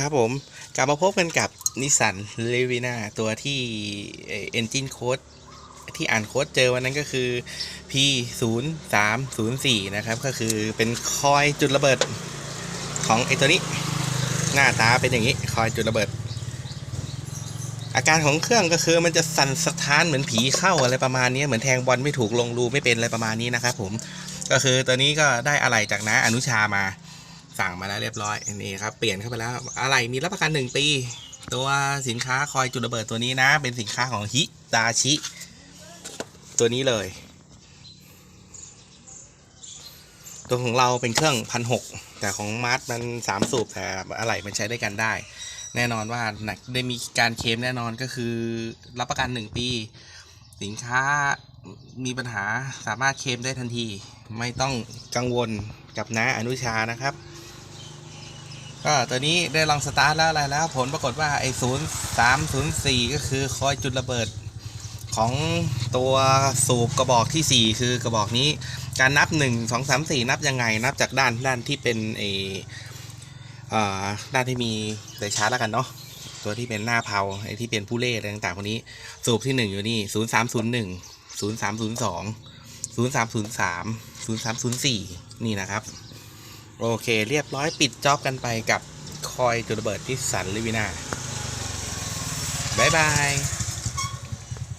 ครับผม กลับมาพบกันกับนิสสันเลวิน่าตัวที่เอนจินโค้ดที่อ่านโค้ดเจอวันนั้นก็คือ P 0 3 0 4 นะครับ ก็คือเป็นคอยจุดระเบิดของไอตัวนี้ หน้าตาเป็นอย่างนี้ คอยจุดระเบิด อาการของเครื่องก็คือมันจะสั่นสะท้านเหมือนผีเข้าอะไรประมาณนี้เหมือนแทงบอลไม่ถูกลงรูไม่เป็นอะไรประมาณนี้นะครับผมก็คือตัวนี้ก็ได้อะไรจากน้าอนุชามา สั่งมาแล้วเรียบร้อยนี่ครับเปลี่ยนเข้าไปแล้วอะไรมีรับประกันหนึ่งปี ตัวสินค้าคอยจุดระเบิดตัวนี้นะ เป็นสินค้าของฮิตาชิ ตัวนี้เลย ตัวของเราเป็นเครื่องพันหกแต่ของมาร์ทมันสามสูบแต่อะไรมันใช้ได้กันได้ แน่นอนว่าหนักได้มีการเคลมแน่นอนก็คือรับประกันหนึ่งปี สินค้ามีปัญหาสามารถเคลมได้ทันที ไม่ต้องกังวลกับน้าอนุชานะครับ ก็ตัวนี้ได้ลองสตาร์ทแล้วอะไรแล้วผลปรากฏว่าไอ้ศูนย์สามศูนย์สี่ก็คือคอยจุดระเบิดของตัวสูบกระบอกที่ 4 คือกระบอกนี้ การนับ 1 2 3 4 นับยังไง นับจากด้านด้านที่เป็นเออด้านที่มีสายชาร์จแล้วกันเนาะตัวที่เป็นหน้าเพาไอ้ที่เป็นผู้เล่อะไรต่างๆคนนี้ สูบที่ 1 อยู่นี่ 0 3 0 1 0 3 0 2 0 3 0 3 0 3 0 4 นี่นะครับ โอเคเรียบร้อยปิดจ็อบกันไปกับคอยจุดระเบิดที่สันลิวินาบายบาย